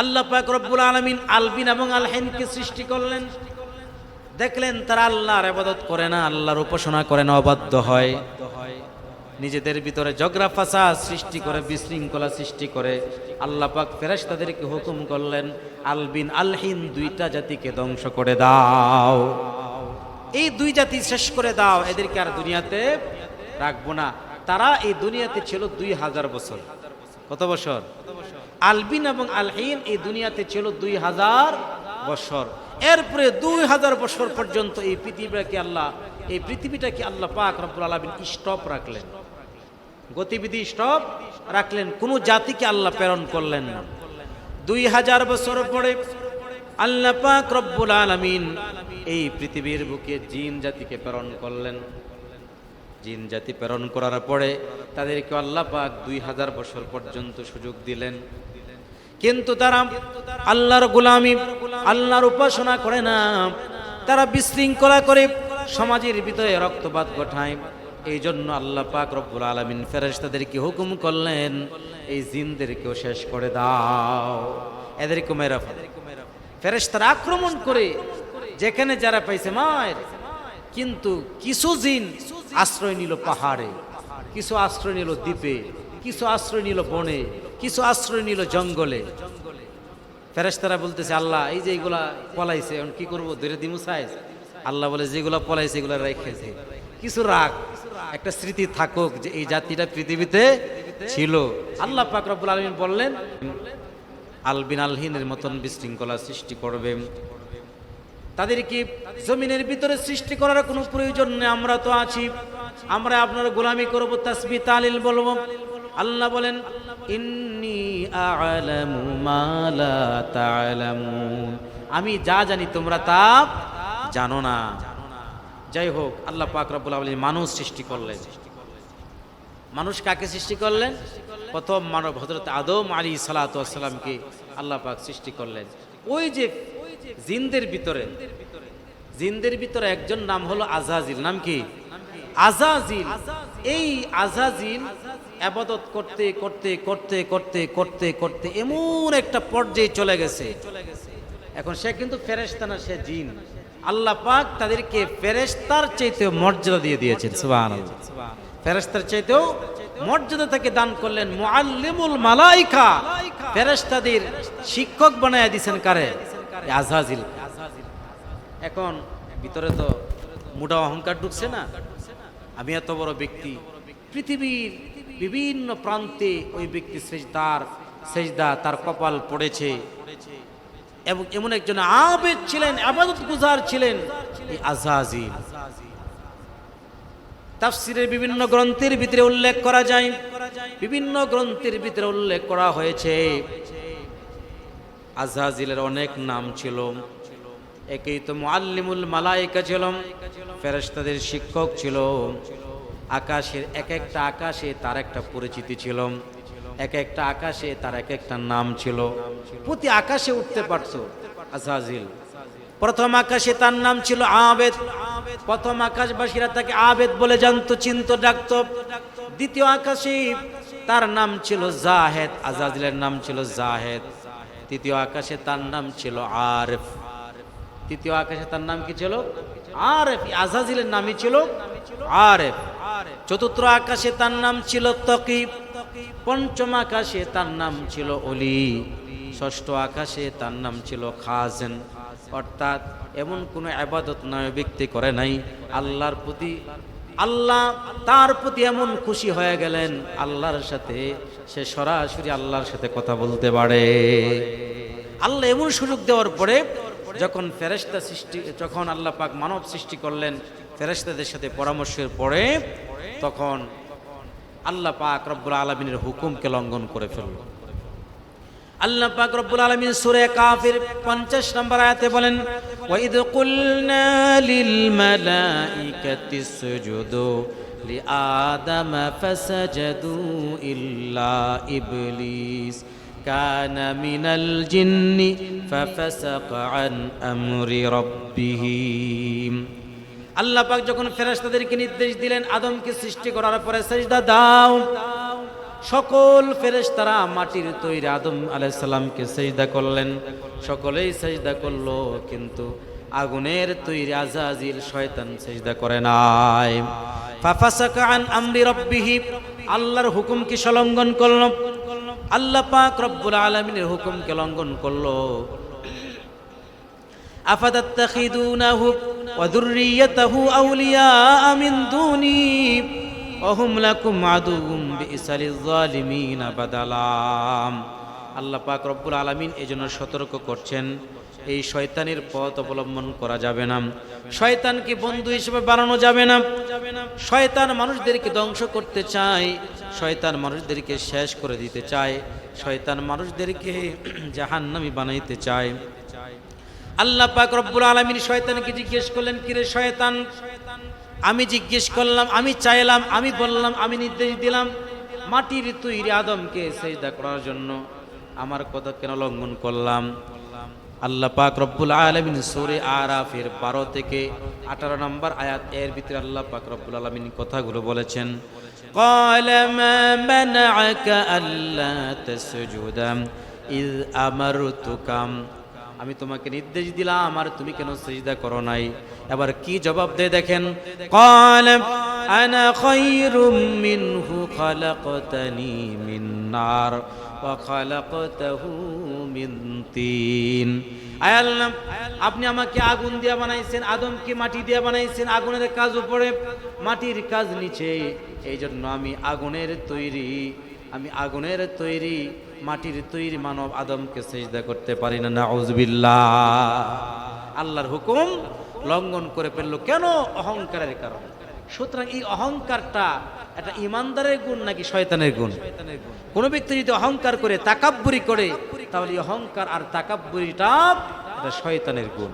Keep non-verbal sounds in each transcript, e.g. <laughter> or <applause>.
আল্লাহ পাক রব্বুল আলমিন আলবিন এবং আলহেনকে সৃষ্টি করলেন। দেখলেন তারা আল্লাহর আবাদত করে না, আল্লাহর উপাসনা করে না, অবাধ্য হয়। নিজেদের ভিতরে ঝগড়া ফাসা সৃষ্টি করে, বিশৃঙ্খলা সৃষ্টি করে। আল্লাহ পাক ফেরেশ তাদেরকে হুকুম করলেন, আলবিন আলহিন দুইটা জাতিকে ধ্বংস করে দাও। এই দুই জাতি শেষ করে দাও, এদেরকে আর দুনিয়াতে রাখব না। তারা এই দুনিয়াতে ছিল দুই হাজার বছর। কত বছর? আলবিন এবং আলহিন এই দুনিয়াতে ছিল দুই হাজার বছর। এরপরে দুই হাজার বছর পর্যন্ত এই পৃথিবীটাকে আল্লাহ, এই পৃথিবীটাকে আল্লাহ পাক রব্বুল আলমিন স্টপ রাখলেন। গতিবিধি স্টপ রাখলেন। কোনো জাতিকে আল্লাহ প্রেরণ করলেন না। দুই হাজার বছর পরে আল্লাহ পাক রব্বুল আলমিন এই পৃথিবীর বুকে জিন জাতিকে প্রেরণ করলেন। জিন জাতি প্রেরণ করার পরে তাদেরকে আল্লাহ পাক দুই হাজার বছর পর্যন্ত সুযোগ দিলেন। কিন্তু তারা আল্লাহর গোলামি, আল্লাহর উপাসনা করে না। তারা বিশৃঙ্খলা করে সমাজের ভিতরে রক্তপাত ঘটায়। এই জন্য আল্লাহ পাক রব্বুল আলমিন ফেরেশতাদেরকে হুকুম করলেন, এই জিনদেরকেও শেষ করে দাও। এদেরকে মেরা ফেলে। ফেরেশতারা আক্রমণ করে, যেখানে যারা পাইছে মায়ের কিন্তু কিছু জিন আশ্রয় নিল পাহাড়ে, কিছু আশ্রয় নিল দ্বীপে, কিছু আশ্রয় নিল বনে কিছু আশ্রয় নিল জঙ্গলে। ফেরেশতারা বলতেছে, আল্লাহ, এই যে এগুলা পলাইছে, এখন কি করব? ধরে দিমু সাইজ? আল্লাহ বলে, যেগুলা পলাইছে, এগুলা রেখেছে কিছু রাগ, একটা স্মৃতি থাকুক যে এই জাতিটা পৃথিবীতে ছিল। আল্লাহ পাক রব্বুল আলমিন বললেন আলবিন আলহিনের মতন বিশৃঙ্খলা সৃষ্টি করবে। তাদেরকে জমিনের ভিতরে সৃষ্টি করার কোনো প্রয়োজন নেই? আমরা তো আছি। আমরা আপনার গোলামি করব তাসবি তালিল বলব। আল্লাহ বলেন, ইন্নি আ'লামু আমি যা জানি তোমরা তা জানো না। যাই হোক, আল্লাহ পাক রব্বুল আলামিন মানুষ সৃষ্টি করলেন। মানুষ কাকে সৃষ্টি করলেন? প্রথম মানব হজরত আদম আলী সালাতামকে আল্লাহ পাক সৃষ্টি করলেন। ওই যে জিনদের ভিতরে জিনদের ভিতরে একজন নাম হলো আজাজিল। নাম কি? আজাজিল। এই আজাজিল আবাদত করতে করতে করতে করতে করতে করতে এমন একটা পর্যায়ে চলে গেছে। এখন সে কিন্তু ফেরেশতা না, সে জিন। আল্লাহ পাক তাদেরকে ফেরেশতার চাইতে মর্যাদা দিয়ে দিয়েছেন, সুবহানাল্লাহ। ফেরেশতার চাইতেও মর্যাদা থেকে দান করলেন মুআল্লিমুল মালাইকা। ফেরেশতাদের শিক্ষক বানায় দিয়েছেন কারে? আজহাজিল এখন ভিতরে তো মোটা অহংকার ঢুকছে না। আমি এত বড় ব্যক্তি। পৃথিবীর বিভিন্ন প্রান্তে ওই ব্যক্তি সেজদার, সেজদা তার কপাল পড়েছে। এবং এমন একজন আবেদ ছিলেন, আবাদত গুজার ছিলেন, এই তাফসিরের বিভিন্ন গ্রন্থের ভিতরে উল্লেখ করা যায়। বিভিন্ন গ্রন্থের ভিতরে উল্লেখ করা হয়েছে। আজহাজিলের অনেক নাম ছিল। একেই তো মুআল্লিমুল মালাইকা ছিল ফেরেশতাদের শিক্ষক ছিল। আকাশের এক একটা আকাশে তার একটা পরিচিতি ছিল। এক একটা আকাশে তার এক একটা নাম ছিল। প্রতি আকাশে উঠতে পারত আজহাজিল প্রথম আকাশে তার নাম ছিল আবেদ। প্রথম আকাশবাসীরা তাকে আবেদ বলে জানতো, চিন্ত, ডাকত। দ্বিতীয় আকাশে তার নাম ছিল জাহেদ, আজাজিলের নাম ছিল জাহেদ। তৃতীয় আকাশে তার নাম ছিল আরেফ। তৃতীয় আকাশে তার নাম কি ছিল? আরেফ আজাজিলের নামই ছিল আরেফ। চতুর্থ আকাশে তার নাম ছিল তকিব, পঞ্চম আকাশে তার নাম ছিল অলি ষষ্ঠ আকাশে তার নাম ছিল খাজেন। অর্থাৎ এমন কোনো আবাদত নয় ব্যক্তি করে নাই। আল্লাহর প্রতি, আল্লাহ তার প্রতি এমন খুশি হয়ে গেলেন, আল্লাহর সাথে সে সরাসরি আল্লাহর সাথে কথা বলতে পারে। আল্লাহ এমন সুযোগ দেওয়ার পরে যখন ফেরেস্তা সৃষ্টি, যখন আল্লাহ পাক মানব সৃষ্টি করলেন, ফেরেশতাদের সাথে পরামর্শের পরে তখন আল্লাহ পাক রব্বুল আলমিনের হুকুমকে লঙ্ঘন করে ফেলল। আল্লাহ পাক রব্বুল আলামিন সূরা কাফির 50 নম্বর আয়াতে বলেন, ওয়াইদ কুলনা লিল মালাইকাতি ইসজুদু লিআদম ফাসাজাদু ইল্লা ইবলিস। কানা মিনাল জিন্নি ফাফাসাকা আন আমরি রাব্বিহ আল্লাহ পাক যখন ফেরেশতাদেরকে নির্দেশ দিলেন আদমকে সৃষ্টি করার পরে সেজদা দাও, সকল ফেরেশতারা মাটির তৈরি আদম আলাইসাল্লামকে সেজদা করলেন। সকলেই সেজদা করল, কিন্তু আগুনের তৈরি আজাজিল শয়তান সেজদা করে নাই। ফাফাসাকা আন আমরি রাব্বিহি, আল্লাহর হুকুমকে সলঙ্ঘন করল। আল্লাহ পাক রব্বুল আলমিনের হুকুমকে লঙ্ঘন করল। আল্লাপাক ওয়া যুররিয়াতাহু আউলিয়া মিন রব্বুল আলামিন এজন্য সতর্ক করছেন। এই শয়তানের পথ অবলম্বন করা যাবে না। শয়তানকে বন্ধু হিসেবে বানানো যাবে না। শয়তান মানুষদেরকে ধ্বংস করতে চায়, শয়তান মানুষদেরকে শেষ করে দিতে চায়, শয়তান মানুষদেরকে <clears throat> জাহান্নামী বানাইতে চায়। আল্লাহ পাক রব্বুল আলামিন শয়তানকে জিজ্ঞেস করলেন কিরে শয়তান? আমি জিজ্ঞেস করলাম, আমি চাইলাম, আমি বললাম, আমি নির্দেশ দিলাম, মাটির তৈরি আদমকে সেজদা করার জন্য। আমার কথা কেন লঙ্ঘন করলাম? আল্লাহ পাক রব্বুল আলামিন সূরা আরাফের 12 থেকে 18 নম্বর আয়াত এর ভিতরে আল্লাহ পাক রব্বুল আলামিন কথাগুলো বলেছেন قال ما منعك ألا تسجد إذ أمرتك আমি তোমাকে নির্দেশ দিলাম আর তুমি কেন সেজদা করো নাই এবার কি জবাব দেয় দেখেন قال انا خير منه خلقتني من نار আপনি আমাকে আগুন দিয়ে বানাইছেন আদমকে মাটি দিয়ে বানাইছেন, আগুনের কাজ উপরে, মাটির কাজ নিচে। এই জন্য আমি আগুনের তৈরি, আমি আগুনের তৈরি, মাটির তৈরি মানব আদমকে সেজদা করতে পারি না নাউজবিল্লা আল্লাহর হুকুম লঙ্ঘন করে ফেলল কেন? অহংকারের কারণে। সুতরাং এই অহংকারটা এটা ইমানদারের গুণ নাকি শয়তানের গুণ? কোনো ব্যক্তি যদি অহংকার করে, তাকাব্বুরি করে, তাহলে অহংকার আর তাকাব্বুরিটা এটা শয়তানের গুণ।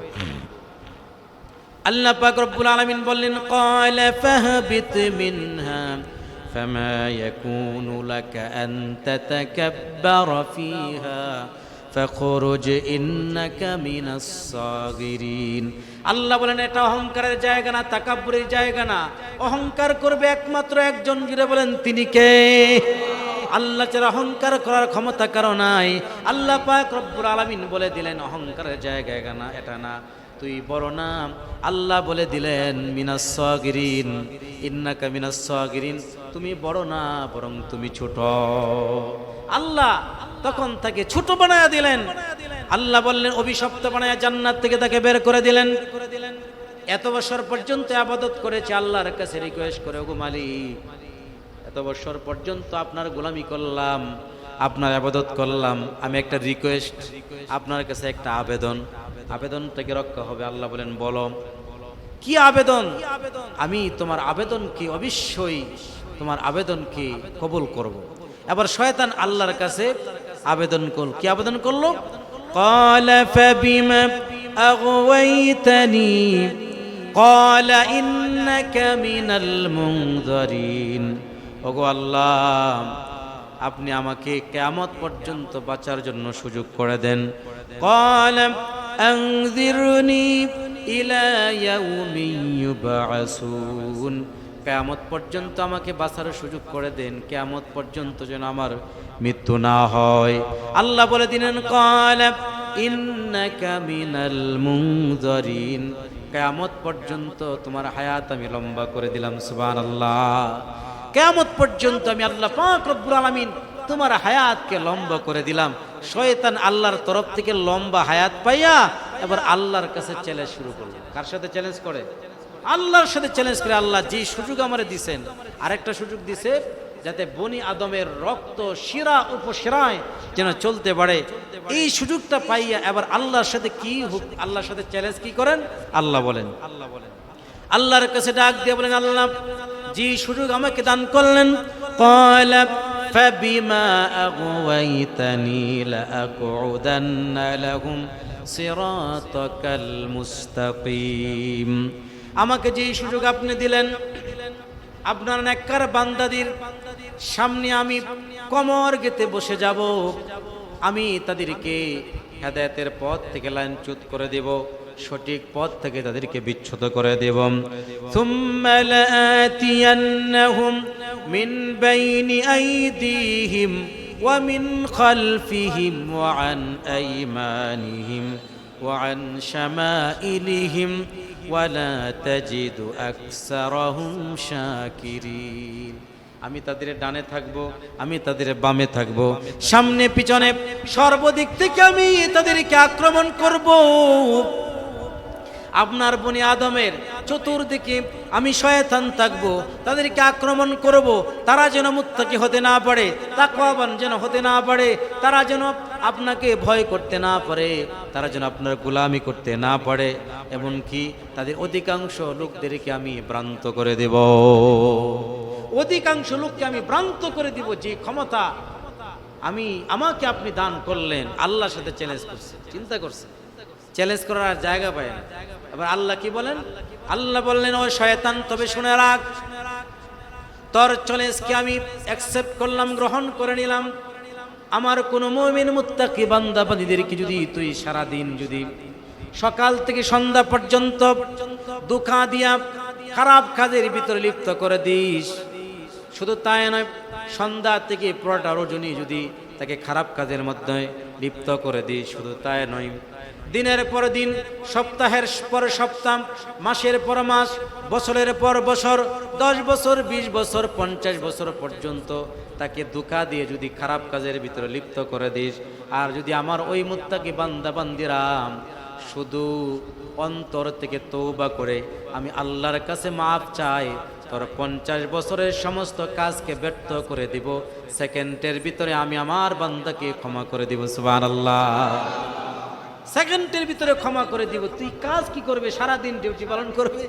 আল্লাহ পাক রব্বুল আলামিন বললেন, ক্বালা ফাহবিত মিনহা ফামা ইয়াকুনু লাকা আন তাতাকাব্বারা ফিহা। ফখরুজ ইন্নাকা মিনাস সাগিরিন। আল্লাহ বলেন, এটা অহংকারের জায়গা না, তাকাব্বুরের জায়গা না। অহংকার করবে একমাত্র একজন গিরে বলেন, তিনি কে? আল্লাহ চার অহংকার করার ক্ষমতা কারও নাই। আল্লাহ পাক রব্বুল আলামিন বলে দিলেন, অহংকারের জায়গা না, এটা না। তুই বড় না আল্লাহ বলে দিলেন, মিনাস সাগিরিন। ইন্নাকা মিনাস সাগিরিন। তুমি বড় না, বরং তুমি ছোট। আল্লাহ তখন তাকে ছোট বানায়া দিলেন। আল্লাহ বললেন, অভিশপ্ত বানায়া জান্নাত থেকে তাকে বের করে দিলেন। এত বছর পর্যন্ত আবাদত করেছে আল্লাহর কাছে রিকোয়েস্ট করে, ওগো মালিক, এত বছর পর্যন্ত আপনার গোলামি করলাম, আপনার আবাদত করলাম, আমি একটা রিকোয়েস্ট আপনার কাছে একটা আবেদন। আবেদনটাকে রক্ষা হবে। আল্লাহ বলেন বলো। কি আবেদন? আমি তোমার আবেদনকে অবশ্যই তোমার আবেদনকে কবুল করব। এবার শয়তান আল্লাহর কাছে আবেদন করল কি আবেদন করলো قال فبما أغويتني قال إنك من المنذرين ওগো আল্লাহ আপনি আমাকে কেয়ামত পর্যন্ত বাঁচার জন্য সুযোগ করে দেন قال أنذرني إلى يوم يبعثون কেয়ামত পর্যন্ত আমাকে বাঁচার সুযোগ করে দেন। কেয়ামত পর্যন্ত যেন আমার মৃত্যু না হয়। আল্লাহ বলে দিলেন কেয়ামত পর্যন্ত তোমার হায়াত আমি লম্বা করে দিলাম সুবান আল্লাহ কেয়ামত পর্যন্ত আমি আল্লাহ পাক রব্বুল আলমিন তোমার হায়াতকে লম্বা করে দিলাম। শয়তান আল্লাহর তরফ থেকে লম্বা হায়াত পাইয়া এবার আল্লাহর কাছে চ্যালেঞ্জ শুরু করল। কার সাথে চ্যালেঞ্জ করে? আল্লাহর সাথে চ্যালেঞ্জ করে আল্লাহ যে সুযোগ আমারে দিছেন আরেকটা সুযোগ দিছে যাতে বনি আদমের রক্ত শিরা উপশিরায় যেন চলতে পারে এই সুযোগটা পাইয়া এবার আল্লাহর সাথে কি হুক আল্লাহর সাথে চ্যালেঞ্জ কি করেন আল্লাহ বলেন আল্লাহ বলেন আল্লাহর কাছে ডাক দিয়ে বলেন আল্লাহ যে সুযোগ আমাকে দান করলেন قال فبما أغويتني لأقعدن لهم صراطك المستقيم আমাকে যে সুযোগ আপনি দিলেন, আপনার নেককার বান্দাদির সামনে আমি কমর গেতে বসে যাব। আমি তাদেরকে হেদায়তের পথ থেকে লাইনচ্যুত করে দেব, সঠিক পথ থেকে তাদেরকে বিচ্ছুত করে দেব। সুম্মালাতিয়ান্নাহুম মিন বাইনি আইদিহিম ওয়া মিন খালফিহিম ওয়া আন আইমানিহিম ওয়া আন শামাইলিহিম আমি তাদের ডানে থাকব, আমি তাদের বামে থাকব। সামনে, পিছনে, সর্বদিক থেকে আমি তাদেরকে আক্রমণ করব। আপনার বনি আদমের চতুর্দিকে আমি শয়তান থাকব, তাদেরকে আক্রমণ করব। তারা যেন মুত্তাকি হতে না পারে, তাকওয়াবান যেন হতে না পারে, তারা যেন আপনাকে ভয় করতে না পারে, তারা যেন আপনার গোলামি করতে না পারে। এমনকি তাদের অধিকাংশ লোকদেরকে আমি ভ্রান্ত করে দেব। অধিকাংশ লোককে আমি ভ্রান্ত করে দিব যে ক্ষমতা আমি, আমাকে আপনি দান করলেন, আল্লাহর সাথে চ্যালেঞ্জ করছে, চিন্তা করছে। চ্যালেঞ্জ করার আর জায়গা পায় না। এবার আল্লাহ কি বলেন? আল্লাহ বললেন, ও শয়তান, তবে শুনে রাখ। তোর চ্যালেঞ্জকে আমি অ্যাকসেপ্ট করলাম, গ্রহণ করে নিলাম। আমার কোনো মমিন মুত্তাকি বান্দা বান্দীদেরকে যদি তুই সারাদিন যদি সকাল থেকে সন্ধ্যা পর্যন্ত দুঃখা দিয়া খারাপ কাজের ভিতরে লিপ্ত করে দিস, শুধু তাই নয়, সন্ধ্যা থেকে পুরাটা রজনী যদি তাকে খারাপ কাজের মধ্যে লিপ্ত করে দিই, শুধু তাই নয়। দিনের পর দিন, সপ্তাহের পর সপ্তাহ, মাসের পর মাস, বছরের পর বছর, দশ বছর, বিশ বছর, পঞ্চাশ বছর পর্যন্ত তাকে দুকা দিয়ে যদি খারাপ কাজের ভিতরে লিপ্ত করে দিস। আর যদি আমার ওই মুত্তাকি বান্দা বান্দিরাম শুধু অন্তর থেকে তৌবা করে, আমি আল্লাহর কাছে মাপ চাই তোর পঞ্চাশ বছরের সমস্ত কাজকে ব্যর্থ করে দিব। সেকেন্ডের ভিতরে আমি আমার বান্দাকে ক্ষমা করে দিব সুবান আল্লাহ সেকেন্ডের ভিতরে ক্ষমা করে দিব। তুই কাজ কি করবে? সারা দিন ডিউটি পালন করবে?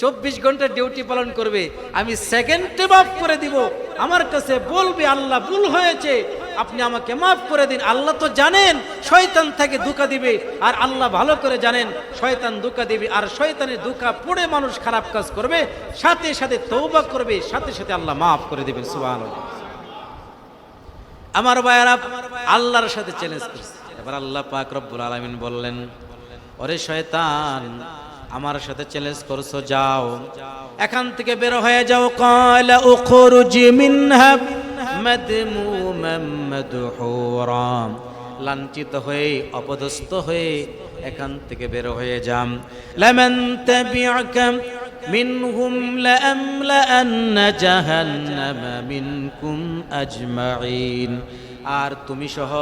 চব্বিশ ঘণ্টা ডিউটি পালন করবে। আমি সেকেন্ডে মাফ করে দিব। আমার কাছে বলবে, আল্লাহ ভুল হয়েছে। আপনি আমাকে মাফ করে দিন। আল্লাহ তো জানেন, শয়তান থেকে দুকা দিবে। আর আল্লাহ ভালো করে জানেন, শয়তান দুকা দিবে। আর শয়তানের দুকা পড়ে মানুষ খারাপ কাজ করবে, সাথে সাথে তৌবা করবে, সাথে সাথে আল্লাহ মাফ করে দিবেন সুবাহ আমার ভাইয়ারা, আল্লাহর সাথে চ্যালেঞ্জ করছে। এবার আল্লাহ পাক রব্বুল আলামিন বললেন, ওরে শয়তান আমার সাথে চ্যালেঞ্জ করছ, যাও। এখান থেকে বের হয়ে যাও, কালা উখরুজ মিনহা মাদমুমান মাদহুরা লাঞ্ছিত হয়ে, অপদস্থ হয়ে এখান থেকে বের হয়ে যাম। লামান তাবিআকা মিনহুম লাআমলাআন্ন জাহান্নামা মিনকুম আজমাইন আর তুমি সহ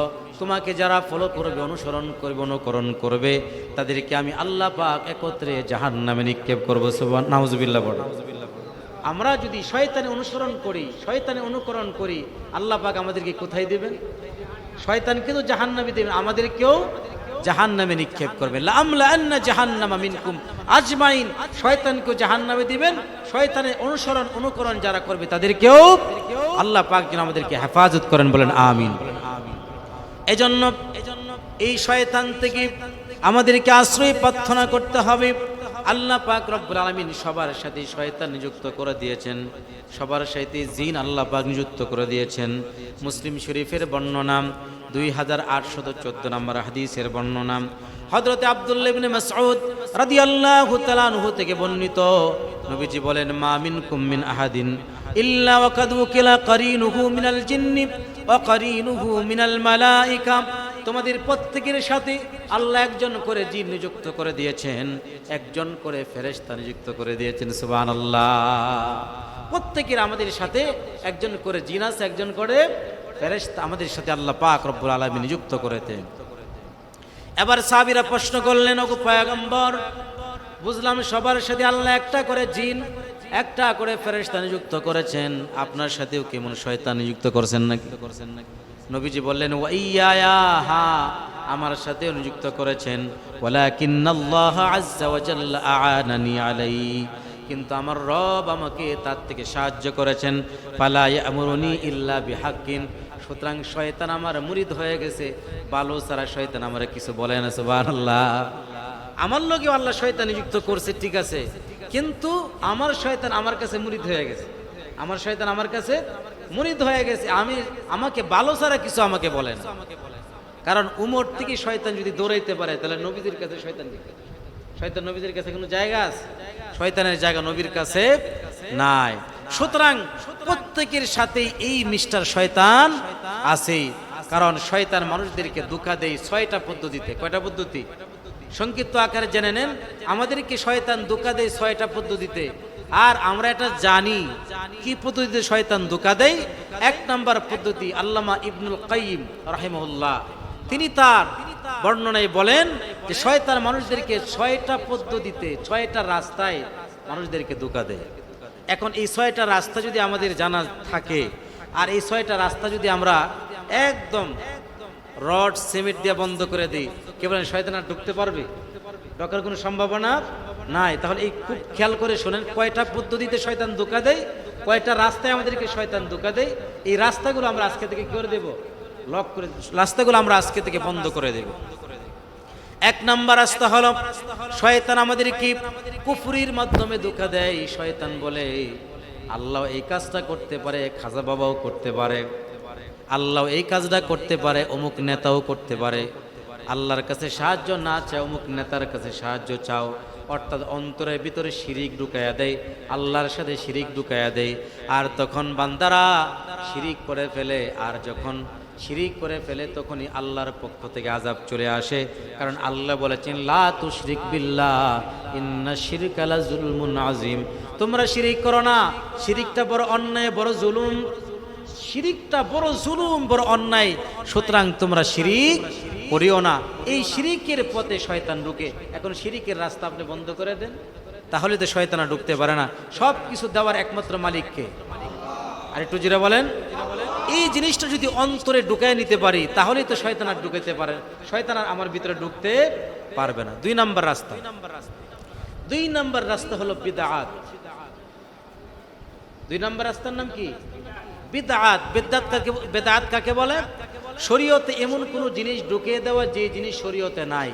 তোমাকে যারা ফলো করবে, অনুসরণ করবে, অনুকরণ করবে, তাদেরকে আমি আল্লাহ পাক একত্রে জাহান নামে নিক্ষেপ করব সুবান নাউজুবিল্লাহ বড় আমরা যদি শয়তানে অনুসরণ করি, শয়তানে অনুকরণ করি, আল্লাহ পাক আমাদেরকে কোথায় দেবেন? শয়তানকে তো জাহান নামে দেবেন, আমাদেরকেও জাহান নামে নিক্ষেপ করবে আজমাইন। শয়তানকেও জাহান নামে দিবেন, শয়তানের অনুসরণ, অনুকরণ যারা করবে, তাদেরকেও আল্লাহ পাক যেন আমাদেরকে হেফাজত করেন, বলেন আমিন। এজন্য এই শয়তান থেকে আমাদেরকে আশ্রয় প্রার্থনা করতে হবে। আল্লাহ পাক রব্বুল আলমিন সবার সাথে শয়তান নিযুক্ত করে দিয়েছেন। সবার সাথে জিন আল্লাহ পাক নিযুক্ত করে দিয়েছেন। মুসলিম শরীফের বর্ণনা, দুই হাজার আটশত চোদ্দ নম্বর হাদিসের বর্ণনা। হজরতে আবদুল্লাহ ইবনে মাসউদ রাদিয়াল্লাহু তাআলা আনহু থেকে বর্ণিত। নবীজি বলেন, মা মিনকুম মিন আহাদিন ইল্লা ওয়াকাদ উকিলা কারিনুহু মিনাল জিন্নি ওয়া কারিনুহু মিনাল মালাইকা। তোমাদের প্রত্যেকের সাথে আল্লাহ একজন করে জিন নিযুক্ত করে দিয়েছেন, একজন করে ফেরেশতা নিযুক্ত করে দিয়েছেন, সুবহানাল্লাহ। প্রত্যেকের আমাদের সাথে একজন করে জিন আছে, একজন করে ফেরেশতা আমাদের সাথে আল্লাহ পাক রব্বুল আলামিন নিযুক্ত করেছেন। এবার সাবিরা প্রশ্ন করলেন, ওগো পয়গম্বর, বুঝলাম সবার সাথে আল্লাহ একটা করে জিন একটা করে ফেরেশতা নিযুক্ত করেছেন, আপনার সাথেও কেমন শয়তান নিযুক্ত করেছেন নাকি? করেছেন নাকি নবীজি বললেন ওয়াইয়া হা আমার সাথেও নিযুক্ত করেছেন, ওয়ালাকিন্নাল্লাহ আজ্জা ওয়া জাল্লা আ'ানানি আলাই কিন্তু আমার রব আমাকে তার থেকে সাহায্য করেছেন পালা ইয়ামুরুনি ইল্লা বিহাক্কিন সুতরাং শয়তান আমার মুরিদ হয়ে গেছে, বালো সারা শয়তান আমার কিছু বলে না, সুবহানাল্লাহ। আমার লোকেও আল্লাহ শয়তান নিযুক্ত করছে, ঠিক আছে কিন্তু আমার শয়তান আমার কাছে মুরিদ হয়ে গেছে। আমার শয়তান আমার কাছে মুরিদ হয়ে গেছে। আমি, আমাকে ভালো ছাড়া কিছু আমাকে বলে কারণ উমর থেকে শয়তান যদি দৌড়াইতে পারে, তাহলে নবীদের কাছে শয়তান শয়তান নবীদের কাছে কোনো জায়গা আছে? শয়তানের জায়গা নবীর কাছে নাই। সুতরাং প্রত্যেকের সাথে এই মিস্টার শয়তান আছে। কারণ শয়তান মানুষদেরকে দুঃখা দেয় ছয়টা পদ্ধতিতে। কয়টা পদ্ধতি? সংক্ষিপ্ত আকারে জেনে নেন, আমাদেরকে শয়তান দোকা দেয় ছয়টা পদ্ধতিতে। আর আমরা এটা জানি, কি পদ্ধতিতে শয়তান দোকা দেয়? এক নাম্বার পদ্ধতি আল্লামা ইবনুল কাইম রাহিমহুল্লাহ। তিনি তার বর্ণনায় বলেন যে, শয়তান মানুষদেরকে ছয়টা পদ্ধতিতে, ছয়টা রাস্তায় মানুষদেরকে দোকা দেয়। এখন এই ছয়টা রাস্তা যদি আমাদের জানা থাকে, আর এই ছয়টা রাস্তা যদি আমরা একদম রড, সিমেন্ট দিয়ে বন্ধ করে দিই। কে বলেন, শয়তান আর ঢুকতে পারবে? ঢোকার কোনো সম্ভাবনা নাই। তাহলে এই খুব খেয়াল করে শোনেন, কয়টা পদ্ধতিতে শয়তান ধোকা দেয়, কয়টা রাস্তায় আমাদেরকে শয়তান ধোকা দেয়, এই রাস্তাগুলো আমরা আজকে থেকে কি করে দেবো? লক করে রাস্তাগুলো আমরা আজকে থেকে বন্ধ করে দেব। এক নাম্বার রাস্তা হলো, শয়তান আমাদের কি কুফুরির মাধ্যমে ধোকা দেয়। শয়তান বলে, আল্লাহ এই কাজটা করতে পারে, খাজা বাবাও করতে পারে। আল্লাহ এই কাজটা করতে পারে, অমুক নেতাও করতে পারে। আল্লাহর কাছে সাহায্য না চাও অমুক নেতার কাছে সাহায্য চাও। অর্থাৎ অন্তরের ভিতরে শিরিক ঢুকাইয়া দেয়, আল্লাহর সাথে শিরিক ঢুকাইয়া দেয়। আর তখন বান্দারা শিরিক করে ফেলে, আর যখন শিরিক করে ফেলে, তখনই আল্লাহর পক্ষ থেকে আজাব চলে আসে। কারণ আল্লাহ বলেছেন, লা তুশরিক বিল্লাহ, ইন্না শিরকালা জুলমুন আজিম তোমরা শিরিক করো না, শিরিকটা বড় অন্যায়, বড় জুলুম। শিরিকটা বড় জুলুম, বড় অন্যায়। সুতরাং তোমরা শিরিক করিও না। এই শিরিকের পথে শয়তান ঢুকে। এখন শিরিকের রাস্তা আপনি বন্ধ করে দেন। তাহলে তো শয়তানা ঢুকতে পারে না। সব কিছু দেওয়ার একমাত্র মালিককে আর একটু জিরা বলেন। এই জিনিসটা যদি অন্তরে ঢুকায় নিতে পারি, তাহলেই তো শয়তান আর ঢুকাইতে পারে। শয়তান আমার ভিতরে ঢুকতে পারবে না। দুই নাম্বার রাস্তা। দুই নাম্বার রাস্তা হলো বিদাত। দুই নাম্বার রাস্তার নাম কি? বিদাত, বেদাত কাকে বেদাত কাকে বলে? শরীয়তে এমন কোন জিনিস ঢুকিয়ে দেওয়া যে জিনিস শরীয়তে নাই।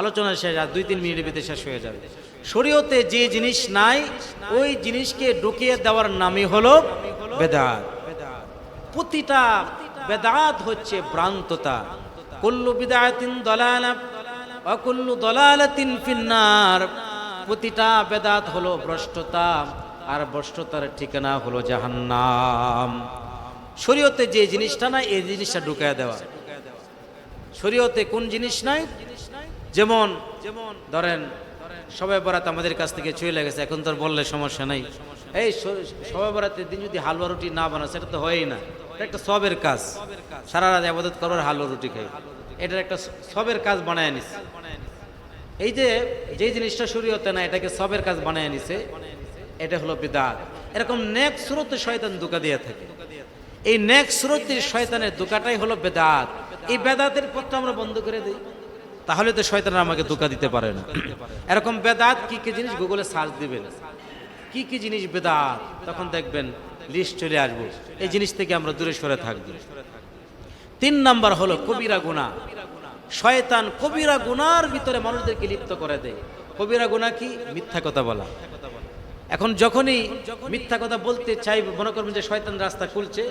আলোচনা শেষ, আর দুই তিন মিনিটের ভিতরে শেষ হয়ে যাবে। শরীয়তে যে জিনিস নাই, ওই জিনিসকে ঢুকিয়ে দেওয়ার নামই হলো বেদাত। প্রতিটা বেদাত হচ্ছে ভ্রান্ততা। কুল্লু বিদায়াতিন দলালা অকুল্লু দলালাতিন ফিন্নার। প্রতিটা বেদাত হলো ভ্রষ্টতা। আর ভ্রষ্টতার ঠিকানা হলো জাহান্নাম। শরীয়তে যে জিনিসটা নাই, এই জিনিসটা ঢুকায় দেওয়া। শরীয়তে কোন জিনিস নাই? যেমন যেমন ধরেন সবাই বরাত আমাদের কাছ থেকে চলে গেছে এখন তো বললে সমস্যা নাই। এই সবাই বরাতের দিন যদি হালুয়া রুটি না বানা সেটা তো হয়ই না। এটা একটা সবের কাজ। সারা রাত আবাদত করার হালুয়া রুটি খাই। এটার একটা সবের কাজ বানায় নিস এই যে যে জিনিসটা শরীয়তে না এটাকে সবের কাজ বানায় নিছে এটা হলো বিদাত। এরকম নেক স্রোতে শয়তান দুকা দিয়ে থাকে। এই নেক স্রোতের শয়তানের দোকাটাই হলো বেদাত। এই বেদাতের পথটা আমরা বন্ধ করে দিই। তাহলে তো শয়তান আমাকে দুকা দিতে পারে না। এরকম বেদাত কি কি জিনিস গুগলে সার্চ দিবেন। কি কি জিনিস বেদাত? তখন দেখবেন লিস্ট চলে আসব। এই জিনিস থেকে আমরা দূরে সরে থাকব। তিন নাম্বার হলো কবিরা গুণা শয়তান কবিরা গুনার ভিতরে মানুষদেরকে লিপ্ত করে দেয়। কবিরা গুণা কি? মিথ্যা কথা বলা। এখন যখনই মিথ্যা কথা বলতে চাই মনে করবেন যে শয়তান রাস্তা খুলছে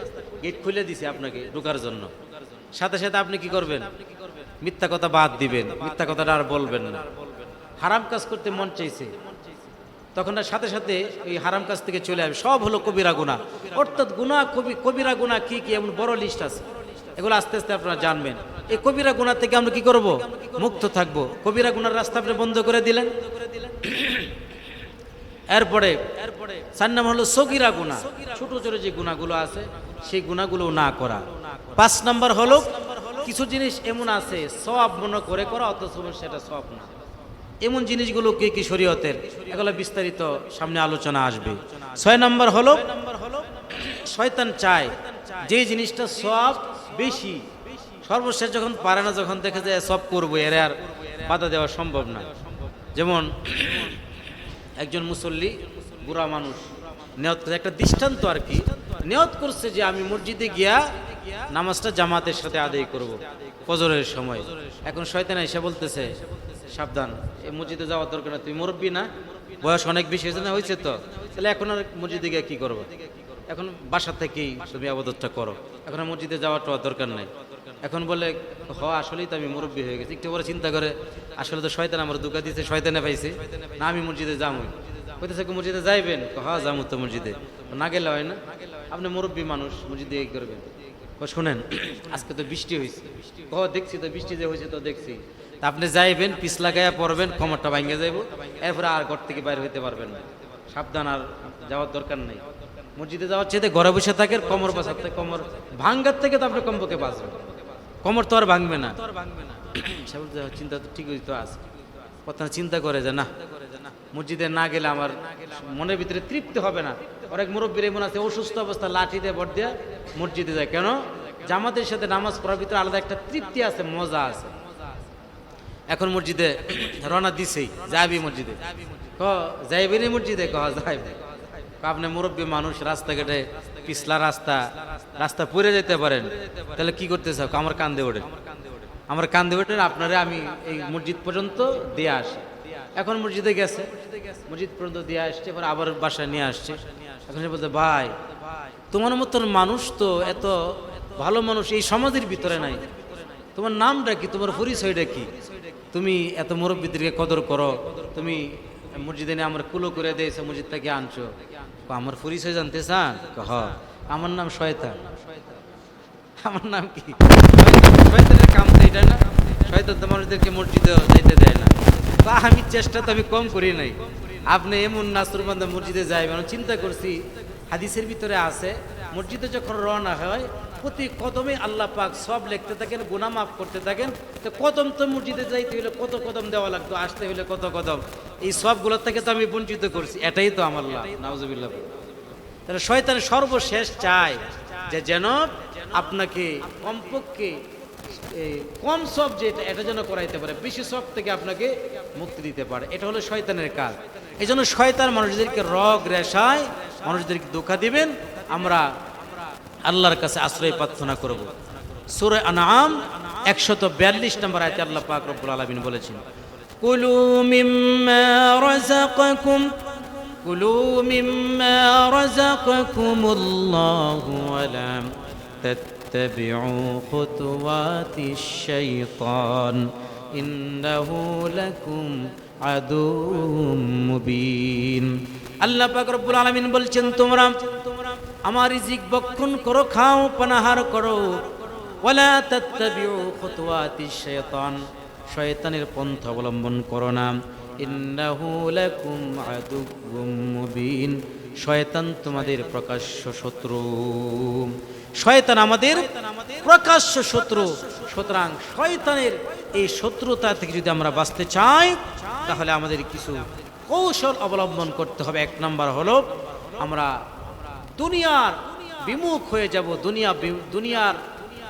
গেট খুলে দিছে আপনাকে ঢোকার জন্য। সাথে সাথে আপনি কি করবেন? মিথ্যা কথা বাদ দিবেন, মিথ্যা কথাটা আর বলবেন না। হারাম কাজ করতে মন চাইছে। তখন সাথে সাথে ওই হারাম কাজ থেকে চলে আসবে। সব হলো কবিরা গুণা অর্থাৎ গুণা কবি, কবিরা গুণা কি কি এমন বড় লিস্ট আছে? এগুলো আস্তে আস্তে আপনারা জানবেন। এই কবিরা গুণা থেকে আমরা কি করব? মুক্ত থাকব। কবিরা গুনার রাস্তা আপনি বন্ধ করে দিলেন। এরপরে এরপরে চার নাম হলো সগিরা গুণা। ছোট ছোট যে গুণাগুলো আছে, সেই গুণাগুলো না করা। পাঁচ নাম্বার হলো, কিছু জিনিস এমন আছে সব মনে করে করা, অথচ সেটা সব না। এমন জিনিসগুলো কি কি শরীয়তের? এগুলো বিস্তারিত সামনে আলোচনা আসবে। ছয় নম্বর হলো, শয়তান চায় যে জিনিসটা সব বেশি। সর্বশেষ যখন পারে না, যখন দেখে যায় সব করব, এর আর বাধা দেওয়া সম্ভব না। যেমন একজন মুসল্লি, বুড়া মানুষ। নিয়ত করছে একটা দৃষ্টান্ত আর কি। নিয়ত করছে যে আমি মসজিদে গিয়া নামাজটা জামাতের সাথে আদায় করব, ফজরের সময়। এখন শয়তান এসে বলতেছে, সাবধান, এই মসজিদে যাওয়ার দরকার না তুই মুরব্বী না? বয়স অনেক বেশি হয়েছে না, হয়েছে তো? তাহলে এখন আর মসজিদে গিয়ে কি করব? এখন বাসা থেকেই তুমি আবাদতটা করো। এখন মসজিদে আর দরকার নাই। এখন বলে, হ, আসলেই তো আমি মুরব্বী হয়ে গেছি। একটু পরে চিন্তা করে, আসলে তো শয়তান আমার দুকা দিয়েছে, শয়তানে পাইছে। না, আমি মসজিদে যাব কইতেছে মসজিদে যাইবেন? হ যাব তো মসজিদে। না গেলে হয় না। আপনি মুরব্বী মানুষ, মসজিদে এই করবেন? শোনেন, আজকে তো বৃষ্টি হয়েছে ও দেখছি তো বৃষ্টি যে হয়েছে তো দেখছি। তা আপনি যাইবেন পিছ লাগাইয়া পড়বেন, কমরটা ভাঙ্গে যাইব। এরপরে আর ঘর থেকে বাইরে হইতে পারবেন না। সাবধান আর যাওয়ার দরকার নেই। মসজিদে যাওয়ার চেয়ে ঘরে বসে থাকেন, কমর বাঁচাতে, কমর ভাঙ্গার থেকে তো আপনি কমপক্ষে বাঁচবেন। কমর তো আর ভাঙবে না। <clears throat> চিন্তা তো ঠিকই তো আছে। কথা চিন্তা করে যে না মসজিদে না গেলে আমার মনের ভিতরে তৃপ্তি হবে না। অনেক মুরব্বীর এমন আছে অসুস্থ অবস্থা লাঠি দিয়ে ভর দিয়ে মসজিদে যায়। কেন? জামাতের সাথে নামাজ পড়ার ভিতরে আলাদা একটা তৃপ্তি আছে মজা আছে। এখন মসজিদে রওনা দিছেই যাবি মসজিদে। ক নি মসজিদে? কহ যাইবে। ক, আপনি মুরব্বী মানুষ, রাস্তাঘাটে পিছলা রাস্তা রাস্তা পড়ে যেতে পারেন, তাহলে কি করতে চাও আমার কান্দে ওঠে। আমার কান্দে ওঠেন আপনারে আমি এই মসজিদ পর্যন্ত দিয়ে আসি। এখন মসজিদে গেছে, মসজিদ পর্যন্ত দিয়ে আসছে, এবার আবার বাসায় নিয়ে আসছে। এখন সে বলতে ভাই, তোমার মতন মানুষ তো এত ভালো মানুষ এই সমাজের ভিতরে নাই। তোমার নামটা কি? তোমার পরিচয়টা কি? তুমি এত মুরব্বীদেরকে কদর করো। তুমি মসজিদে নিয়ে আমার কুলো করে দিয়েছ মসজিদ থেকে আনছো। আমার পরিচয় জানতে চান? হ আমার নাম শয়তান। আমার নাম কি? শয়তান। শয়তানের কাম তো এটা না। শয়তান তো মানুষদেরকে মসজিদে যাইতে দেয় না। তা আমি চেষ্টা তো আমি কম করি নাই। আপনি এমন নাসরবান্ধা মসজিদে যাইবেন চিন্তা করছি, হাদিসের ভিতরে আছে, মসজিদে যখন রওনা হয় প্রতি কদমে আল্লাহ পাক সব লিখতে থাকেন, গুনাহ মাফ করতে থাকেন। তো কদম তো মসজিদে যাইতে হলে কত কদম দেওয়া লাগতো, আসতে হলে কত কদম? এই সবগুলোর থেকে তো আমি বঞ্চিত করছি, এটাই তো আমার লাভ, নাউজুবিল্লাহ। তাহলে শয়তান সর্বশেষ চায় যে যেন আপনাকে কমপক্ষে কম সব যেটা এটা যেন করাইতে পারে, বেশি সব থেকে আপনাকে মুক্তি দিতে পারে। এটা হলো শয়তানের কাজ। এই জন্য শয়তান মানুষদেরকে রগ রেশায়, মানুষদেরকে ধোকা দিবেন। আমরা আল্লাহর কাছে আশ্রয় প্রার্থনা করব। সুরে আনাম একশত বিয়াল্লিশ নম্বর আয়তে আল্লাহ পাক রব্বুল আলমিন বলেছেন, কুলু মিম্মা রাযাকাকুম, কুলু মিম্মা রাযাকাকুমুল্লাহু ওয়া লা তাত্তাবিউ খুতুওয়াতিশ শাইতান ইন্নাহু লাকুম আদুউম মুবিন। আল্লাহ পাক রব্বুল আলামিন বলছেন, তোমরা আমার রিজিক বক্ষণ করো, খাও, পানাহার করো। ওয়ালা তাত্তাবিউ খুতুওয়াতিশ শাইতান শয়তানের পন্থা অবলম্বন করো না। ইন্নাহু লাকুম আদুউম মুবিন। শয়তান তোমাদের প্রকাশ্য শত্রু। শয়তান আমাদের প্রকাশ্য শত্রু। সুতরাং শয়তানের এই শত্রুতা থেকে যদি আমরা বাঁচতে চাই, তাহলে আমাদের কিছু কৌশল অবলম্বন করতে হবে। এক নাম্বার হলো, আমরা দুনিয়ার বিমুখ হয়ে যাব, দুনিয়া দুনিয়ার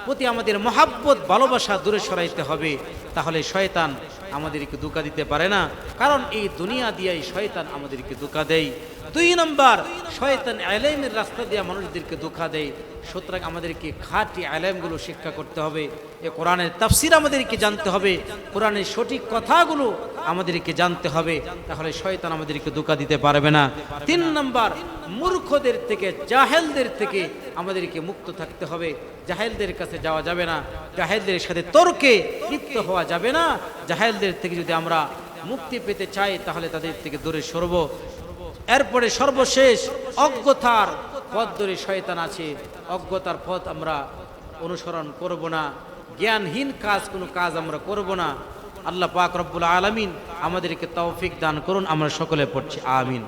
প্রতি আমাদের মহাব্বত, ভালোবাসা দূরে সরাইতে হবে। তাহলে শয়তান আমাদেরকে ধোকা দিতে পারে না। কারণ এই দুনিয়া দিয়েই শয়তান আমাদেরকে ধোকা দেয়। দুই নম্বর, শয়তান আলেমের রাস্তা দিয়ে মানুষদেরকে ধোকা দেয়। সুতরাং আমাদেরকে খাঁটি আলেমগুলো শিক্ষা করতে হবে। এ কোরআনের তাফসির আমাদেরকে জানতে হবে। কোরআনের সঠিক কথাগুলো আমাদেরকে জানতে হবে। তাহলে শয়তান আমাদেরকে ধোকা দিতে পারবে না। তিন নম্বর, মূর্খদের থেকে, জাহেলদের থেকে আমাদেরকে মুক্ত থাকতে হবে। জাহেলদের কাছে যাওয়া যাবে না। জাহেলদের সাথে তর্কে লিপ্ত হওয়া যাবে না। জাহেলদের থেকে যদি আমরা মুক্তি পেতে চাই, তাহলে তাদের থেকে দূরে সরব। এরপরে সর্বশেষ অজ্ঞতার পথ ধরে শয়তান আছে। অজ্ঞতার পথ আমরা অনুসরণ করব না। জ্ঞানহীন কাজ, কোনো কাজ আমরা করব না। আল্লাহ পাক রব্বুল আলমিন আমাদেরকে তৌফিক দান করুন। আমরা সকলে পড়ছি আমিন।